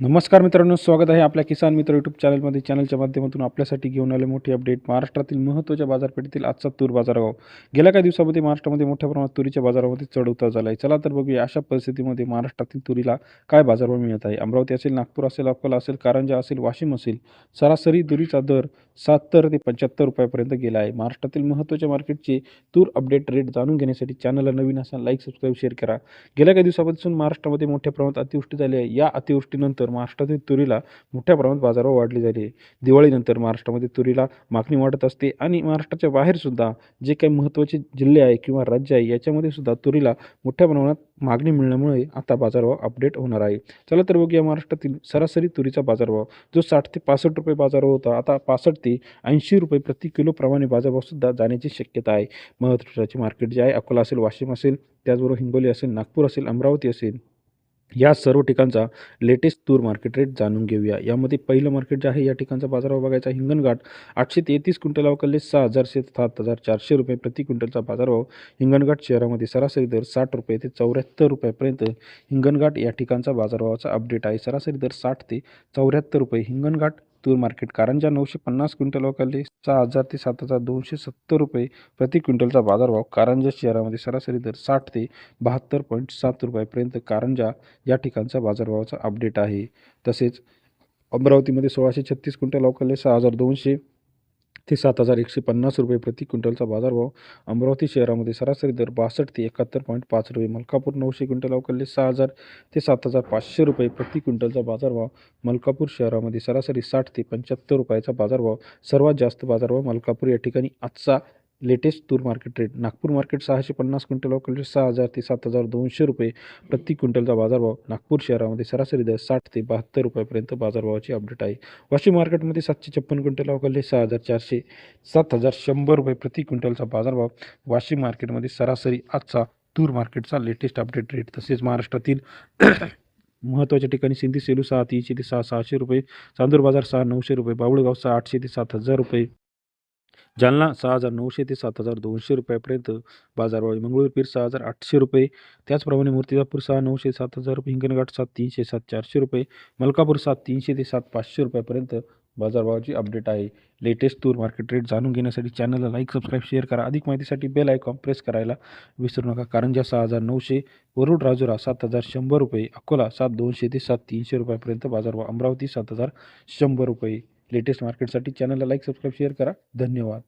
नमस्कार मित्रांनो स्वागत आहे आपल्या किसान मित्र यूट्यूब चॅनलमध्ये चॅनलच्या माध्यमातून आपल्यासाठी घेऊन आले मोठी अपडेट महाराष्ट्रातील महत्त्वाच्या बाजारपेठेतील आजचा तूर बाजारभाव. गेल्या काही दिवसामध्ये महाराष्ट्रामध्ये मोठ्या प्रमाणात तुरीच्या बाजारामध्ये चढ उतार झाला आहे चला तर बघूया अशा परिस्थितीमध्ये महाराष्ट्रातील तुरीला काय बाजारभाव मिळत आहे. अमरावती असेल नागपूर असेल अकोला असेल कारंजा असेल वाशिम असेल सरासरी तुरीचा दर सत्तर ते पंच्याहत्तर रुपयापर्यंत गेला आहे. महाराष्ट्रातील महत्त्वाच्या मार्केटचे तूर अपडेट रेट जाणून घेण्यासाठी चॅनलला नवीन असाल लाईक सबस्क्राईब शेअर करा. गेल्या काही दिवसापासून महाराष्ट्रामध्ये मोठ्या प्रमाणात अतिवृष्टी झाली आहे. या अतिवृष्टीनंतर महाराष्ट्रातील तुरीला मोठ्या प्रमाणात बाजारभाव वाढली झाली आहे दिवाळीनंतर महाराष्ट्रामध्ये तुरीला मागणी वाढत असते आणि महाराष्ट्राच्या बाहेरसुद्धा जे काही महत्त्वाचे जिल्हे आहे किंवा राज्य आहे याच्यामध्ये सुद्धा तुरीला मोठ्या प्रमाणात मागणी मिळण्यामुळे आता बाजारभाव अपडेट होणार आहे. चला तर बघूया महाराष्ट्रातील सरासरी तुरीचा बाजारभाव. जो साठ ते पासष्ट रुपये बाजारभाव होता आता पासष्ट ते ऐंशी रुपये प्रति किलोप्रमाणे बाजारभावसुद्धा जाण्याची शक्यता आहे. महत्त्वाचे मार्केट जे आहे अकोला असेल वाशिम असेल त्याचबरोबर हिंगोली असेल नागपूर असेल अमरावती असेल. या सर्व ठिकाणचा लेटेस्ट तूर मार्केट रेट जाणून घेऊया. यामध्ये पहिलं मार्केट जे आहे या ठिकाणचा बाजारभाव बघायचा हिंगणघाट आठशे तेहतीस क्विंटल अवकलले सहा हजारशे सात हजार चारशे रुपये प्रति क्विंटलचा बाजारभाव. हिंगणघाट शहरामध्ये सरासरी दर साठ रुपये ते चौऱ्याहत्तर रुपयापर्यंत. हिंगणघाट या ठिकाणचा बाजारभावाचा अपडेट आहे. सरासरी दर साठ ते चौऱ्याहत्तर रुपये. हिंगणघाट तूर मार्केट कारंजा नऊशे पन्नास क्विंटल अवकाले सहा हजार ते सात हजार दोनशे सत्तर रुपये प्रति क्विंटलचा बाजारभाव. कारंजा शहरामध्ये सरासरी दर साठ ते बहात्तर पॉईंट सात रुपयापर्यंत कारंजा या ठिकाणचा बाजारभावाचा अपडेट आहे. तसेच अमरावतीमध्ये सोळाशे छत्तीस क्विंटल अवकाले सहा हजार दोनशे ते सात हजार एकशे पन्नास रुपये प्रति क्विंटलचा बाजारभाव. अमरावती शहरामध्ये सरासरी दर बासष्ट ते एकाहत्तर पॉईंट पाच रुपये मलकापूर नऊशे क्विंटल अवकाले सहा हजार ते सात हजार पाचशे रुपये प्रति क्विंटलचा बाजारभाव. मलकापूर शहरामध्ये सरासरी साठ ते पंच्याहत्तर रुपयाचा बाजारभाव. सर्वात जास्त बाजारभाव मलकापूर या ठिकाणी आजचा लेटेस्ट तूर मार्केट रेट नागपूर मार्केट सहाशे पन्नास क्विंटल अवकाले सहा हजार ते सात हजार दोनशे रुपये प्रति क्विंटलचा बाजारभाव. नागपूर शहरामध्ये सरासरी दर साठ ते बहात्तर रुपयापर्यंत बाजारभावाची अपडेट आहे. वाशिम मार्केटमध्ये सातशे छप्पन क्विंटल अवकाले सहा हजार चारशे सात हजार शंभर रुपये प्रति क्विंटलचा बाजारभाव. वाशिम मार्केटमध्ये सरासरी आजचा तूर मार्केटचा लेटेस्ट अपडेट रेट तसेच महाराष्ट्रातील महत्त्वाच्या ठिकाणी सिंधी सेलू सहा तीनशे ते सहा सहाशे रुपये चांदूर बाजार सहा नऊशे रुपये बाबुळगाव सहा आठशे ते सात हजार रुपये. जालना सहा हजार नऊशे ते सात हजार दोनशे रुपयापर्यंत बाजारभाव आहे. मंगळूर पीर सहा हजार आठशे रुपये. त्याचप्रमाणे मूर्तिजापूर सहा नऊशे सात हजार रुपये हिंगणघाट सात तीनशे सात चारशे रुपये. मलकापूर सात तीनशे ते सात पाचशे रुपयापर्यंत बाजारभावाची अपडेट आहे. लेटेस्ट तूर मार्केट रेट जाणून घेण्यासाठी चॅनलला लाईक सबस्क्राईब शेअर करा. अधिक माहितीसाठी बेल आयकॉन प्रेस करायला विसरू नका कारण ज्या सहा हजार नऊशे वरुड राजुरा सात हजार शंभर रुपये अकोला सात दोनशे ते सात तीनशे रुपयापर्यंत बाजारभाव. अमरावती सात हजार शंभर रुपये. लेटेस्ट मार्केटसाठी चॅनलला लाईक सबस्क्राईब शेअर करा. धन्यवाद.